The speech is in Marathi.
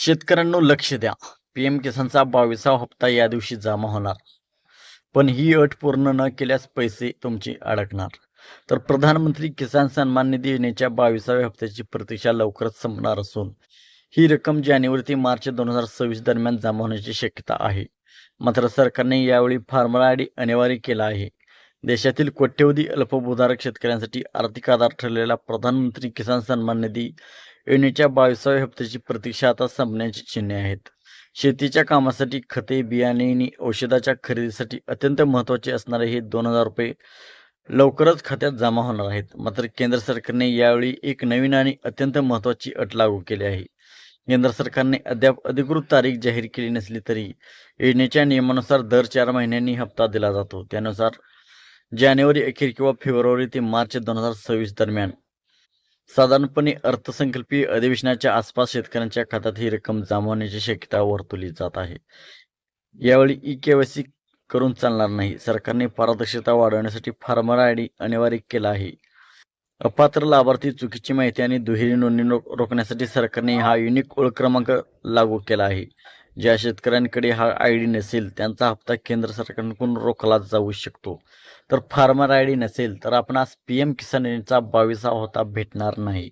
शेतकऱ्यांनो लक्ष द्या. पीएम किसानचा बावीसावा हप्ता या दिवशी जमा होणार. पण ही अट पूर्ण न केल्यास पैसे तुमचे अडकणार. तर प्रधानमंत्री किसान सन्मान निधी योजनेच्या बावीसाव्या हप्त्याची प्रतीक्षा लवकरच संपणार असून ही रक्कम जानेवारी ते मार्च दोन हजार सव्वीस दरम्यान जमा होण्याची शक्यता आहे. मात्र सरकारने यावेळी फार्मर आय डी अनिवार्य केला आहे. देशातील कोट्यवधी अल्पभूधारक शेतकऱ्यांसाठी आर्थिक आधार ठरलेला प्रधानमंत्री किसान सन्मान निधी येण्याच्या बावीसाव्या हप्त्याची प्रतीक्षा आता संपण्याची चिन्हे आहेत. शेतीच्या कामासाठी खते बियाणे आणि औषधाच्या खरेदीसाठी अत्यंत महत्त्वाचे असणारे हे दोन हजार रुपये लवकरच खात्यात जमा होणार आहेत. मात्र केंद्र सरकारने यावेळी एक नवीन आणि अत्यंत महत्त्वाची अट लागू केली आहे. केंद्र सरकारने अद्याप अधिकृत तारीख जाहीर केली नसली तरी योजनेच्या नियमानुसार दर चार महिन्यांनी हप्ता दिला जातो. त्यानुसार जानेवारी अखेर किंवा फेब्रुवारी ते मार्च दोन हजार सव्वीस दरम्यान साधारणपणे अर्थसंकल्पीय अधिवेशनाच्या आसपास शेतकऱ्यांच्या खात्यात ही रक्कम जमा होण्याची शक्यता वर्तवली जात आहे. यावेळी ई केवायसी करून चालणार नाही. सरकारने पारदर्शकता वाढवण्यासाठी फार्मर आय डी अनिवार्य केला आहे. अपात्र लाभार्थी चुकीची माहिती आणि दुहेरी नोंदणी रोखण्यासाठी सरकारने हा युनिक ओळख क्रमांक लागू केला आहे. ज्या शेतकऱ्यांकडे हा आय डी नसेल त्यांचा हप्ता केंद्र सरकारकडून रोखला जाऊ शकतो. तर फार्मर आय डी नसेल तर आपणास पी एम किसान योजनेचा बावीसा होता भेटणार नाही.